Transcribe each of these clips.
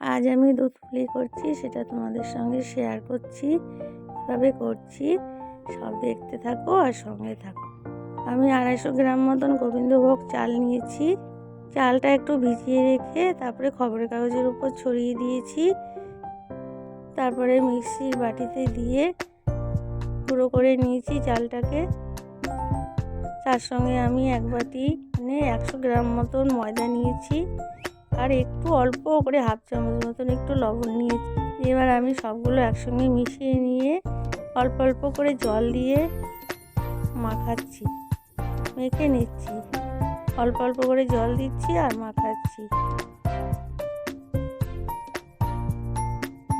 আজ আমি দুধ পুলি করছি, সেটা তোমাদের সঙ্গে শেয়ার করছি। কীভাবে করছি। সব দেখতে থাকো আর সঙ্গে থাকো। আমি আড়াইশো গ্রাম মতন গোবিন্দভোগ চাল নিয়েছি। চালটা একটু ভিজিয়ে রেখে তারপরে খবরের কাগজের উপর ছড়িয়ে দিয়েছি। তারপরে মিক্সির বাটিতে দিয়ে গুঁড়ো করে নিয়েছি চালটাকে। তার সঙ্গে আমি এক বাটি মানে একশো গ্রাম মতন ময়দা নিয়েছি। আর একটু অল্প করে হাফ চামচ মতন একটু লবণ নিয়েছি। এবার আমি সবগুলো একসঙ্গে মিশিয়ে নিয়ে অল্প অল্প করে জল দিয়ে মাখাচ্ছি, মেখে নিচ্ছি। অল্প অল্প করে জল দিচ্ছি আর মাখাচ্ছি।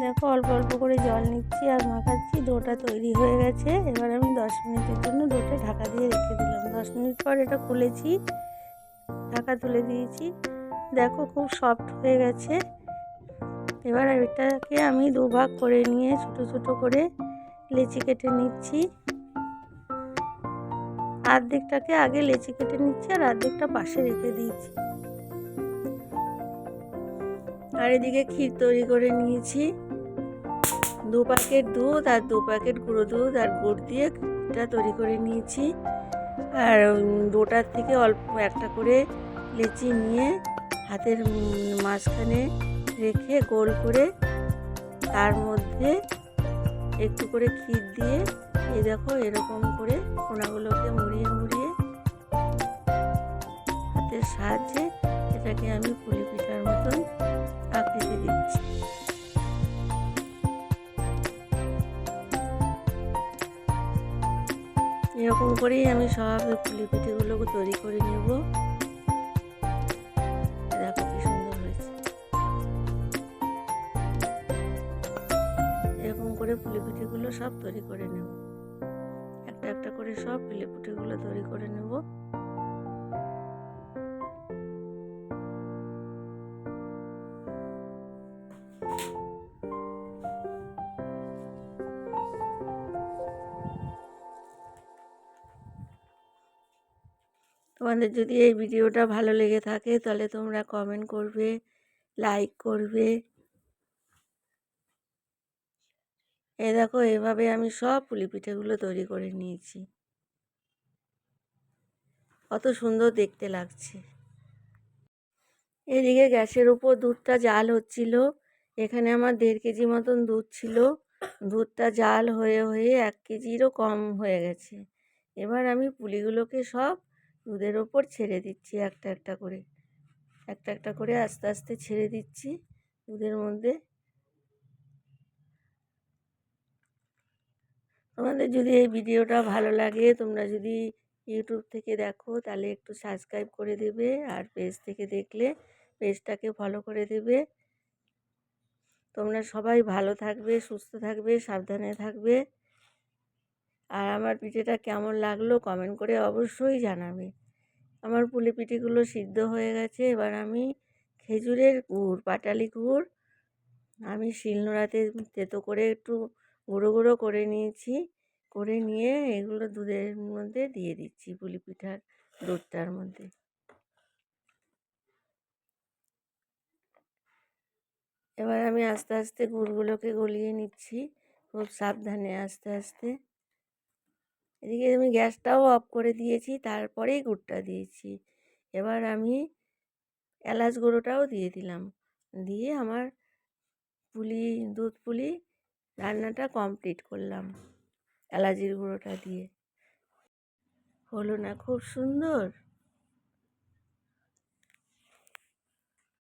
দেখো অল্প অল্প করে জল নিচ্ছি আর মাখাচ্ছি, ডোটা তৈরি হয়ে গেছে। এবার আমি দশ মিনিটের জন্য ডোটা ঢাকা দিয়ে রেখে দিলাম। দশ মিনিট পর এটা খুলেছি, ঢাকা তুলে দিয়েছি। দেখো খুব সফট হয়ে গেছে। এবার এটাকে আমি দুভাগ করে নিয়ে ছোট ছোট করে লেচি কেটে নিচ্ছি। আর্ধেকটাকে আগে লেচি কেটে নিচ্ছি আর আর্ধেকটা পাশে রেখে দিয়েছি। আর এদিকে ক্ষীর তৈরি করে নিয়েছি। দু প্যাকেট দুধ আর দু প্যাকেট গুঁড়ো দুধ আর গুড় দিয়ে এটা তৈরি করে নিয়েছি। আর দুটার থেকে অল্প একটা করে লেচি নিয়ে হাতের মাঝখানে রেখে গোল করে তার মধ্যে একটু করে ক্ষীর দিয়ে, এই দেখো এরকম করে কোনাগুলোকে মুড়িয়ে মুড়িয়ে হাতের সাহায্যে এটাকে আমি পুলি পিঠার মতন আকৃতি দিচ্ছি। এরকম করেই আমি সব পুলি পিঠেগুলোকে তৈরি করে নেব। করে পুলি পিঠেগুলো সব তৈরি করে নেব। একটা একটা করে সব পুলি পিঠেগুলো তৈরি করে নেব। তোমাদের যদি এই ভিডিওটা ভালো লেগে থাকে, তাহলে তোমরা কমেন্ট করবে লাইক করবে এ দেখো এভাবে আমি সব পুলি পিঠেগুলো তৈরি করে নিয়েছি। কত সুন্দর দেখতে লাগছে। এদিকে গ্যাসের উপর দুধটা জাল হচ্ছিল। এখানে আমার দেড় কেজি মতন দুধ ছিল। দুধটা জাল হয়ে হয়ে এক কেজিরও কম হয়ে গেছে। এবার আমি পুলিগুলোকে সব দুধের ওপর ছেড়ে দিচ্ছি একটা একটা করে। একটা একটা করে আস্তে আস্তে ছেড়ে দিচ্ছি দুধের মধ্যে। তোমাদের যদি এই ভিডিওটা ভালো লাগে, তোমরা যদি ইউটিউব থেকে দেখো, তাহলে একটু সাবস্ক্রাইব করে দেবে আর পেজ থেকে দেখলে পেজটাকে ফলো করে দেবে। তোমরা সবাই ভালো থাকবে, সুস্থ থাকবে, সাবধানে থাকবে। আর আমার পিঠেটা কেমন লাগল কমেন্ট করে অবশ্যই জানাবে। আমার পুলি পিঠেগুলো সিদ্ধ হয়ে গেছে, এবার আমি খেজুরের গুড়, পাটালি গুড়, আমি শিলনোড়াতে তেতো করে একটু গুঁড়ো গুঁড়ো করে নিয়েছি। করে নিয়ে এগুলো দুধের মধ্যে দিয়ে দিচ্ছি পুলি পিঠার দুধটার মধ্যে। এবার আমি আস্তে আস্তে গুড়গুলোকে গলিয়ে নিচ্ছি। খুব সাবধানে আস্তে আস্তে। এদিকে আমি গ্যাসটাও অফ করে দিয়েছি, তারপরেই গুড়টা দিয়েছি। এবার আমি এলাচ গুঁড়োটাও দিয়ে দিলাম। দিয়ে আমার পুলি, দুধ পুলি রান্নাটা কমপ্লিট করলাম। এলাচির গুঁড়োটা দিয়ে। হলো না খুব সুন্দর?